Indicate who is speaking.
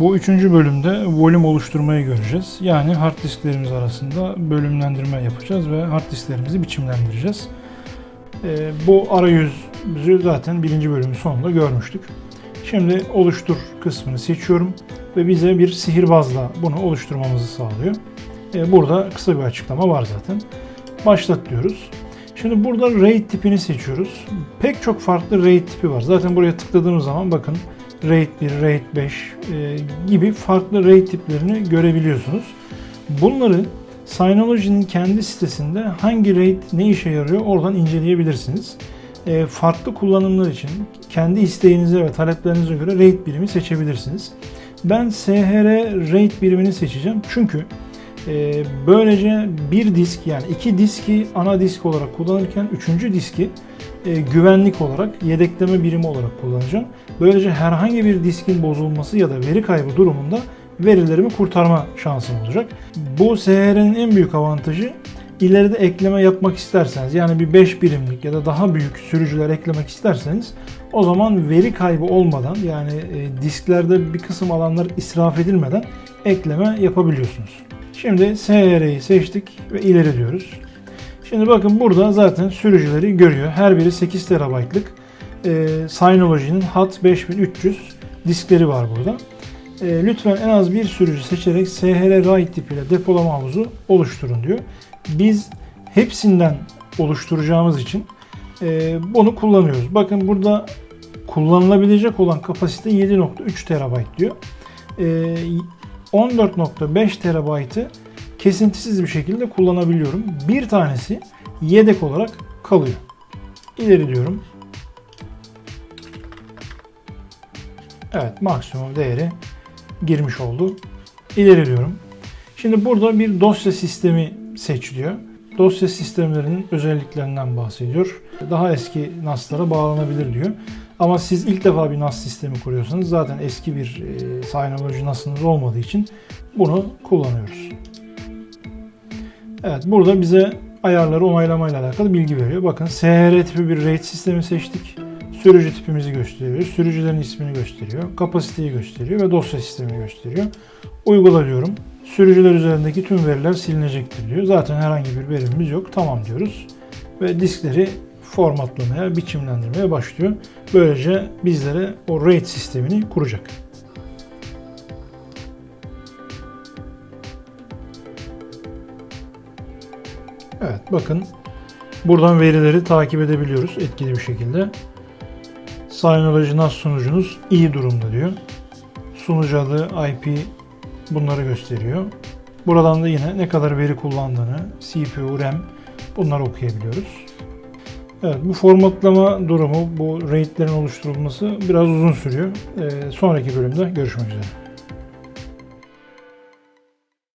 Speaker 1: Bu üçüncü bölümde volüm oluşturmayı göreceğiz. Yani hard disklerimiz arasında bölümlendirme yapacağız ve hard disklerimizi biçimlendireceğiz. Ee, bu arayüzü zaten birinci bölümün sonunda görmüştük. Şimdi oluştur kısmını seçiyorum ve bize bir sihirbazla bunu oluşturmamızı sağlıyor. Ee, burada kısa bir açıklama var zaten. Başlat diyoruz. Şimdi burada RAID tipini seçiyoruz. Pek çok farklı RAID tipi var. Zaten buraya tıkladığımız zaman bakın RAID 1, RAID 5 e, gibi farklı RAID tiplerini görebiliyorsunuz. Bunları Synology'nin kendi sitesinde hangi RAID ne işe yarıyor oradan inceleyebilirsiniz. E, farklı kullanımlar için kendi isteğinize ve taleplerinize göre RAID birimi seçebilirsiniz. Ben SHR RAID birimini seçeceğim çünkü e, böylece bir disk yani iki diski ana disk olarak kullanırken üçüncü diski e, güvenlik olarak yedekleme birimi olarak kullanacağım. Böylece herhangi bir diskin bozulması ya da veri kaybı durumunda verilerimi kurtarma şansım olacak. Bu SHR'nin en büyük avantajı ileride ekleme yapmak isterseniz yani bir 5 birimlik ya da daha büyük sürücüler eklemek isterseniz o zaman veri kaybı olmadan yani e, disklerde bir kısım alanlar israf edilmeden ekleme yapabiliyorsunuz. Şimdi SHR'yi seçtik ve ileri diyoruz. Şimdi bakın burada zaten sürücüleri görüyor. Her biri 8 TB'lık e, Synology'nin HAT 5300 diskleri var burada. E, lütfen en az bir sürücü seçerek SHR RAID tipiyle depolama havuzu oluşturun diyor. Biz hepsinden oluşturacağımız için e, bunu kullanıyoruz. Bakın burada kullanılabilecek olan kapasite 7.3 TB diyor. E, 14.5 TB'ı kesintisiz bir şekilde kullanabiliyorum. Bir tanesi yedek olarak kalıyor. İleri diyorum. Evet maksimum değeri girmiş oldu. İleri diyorum. Şimdi burada bir dosya sistemi seç diyor. Dosya sistemlerinin özelliklerinden bahsediyor. Daha eski NAS'lara bağlanabilir diyor. Ama siz ilk defa bir NAS sistemi kuruyorsanız zaten eski bir e, Synology NAS'ınız olmadığı için bunu kullanıyoruz. Evet burada bize ayarları onaylamayla alakalı bilgi veriyor. Bakın SHR tipi bir RAID sistemi seçtik. Sürücü tipimizi gösteriyor. Sürücülerin ismini gösteriyor. Kapasiteyi gösteriyor ve dosya sistemini gösteriyor. Uygula diyorum. Sürücüler üzerindeki tüm veriler silinecektir diyor. Zaten herhangi bir verimimiz yok. Tamam diyoruz. Ve diskleri formatlamaya, biçimlendirmeye başlıyor. Böylece bizlere o RAID sistemini kuracak. Evet bakın buradan verileri takip edebiliyoruz etkili bir şekilde. Synology NAS sunucunuz iyi durumda diyor. Sunucu adı, IP bunları gösteriyor. Buradan da yine ne kadar veri kullandığını, CPU, RAM bunları okuyabiliyoruz. Evet bu formatlama durumu, bu RAID'lerin oluşturulması biraz uzun sürüyor. Ee, sonraki bölümde görüşmek üzere.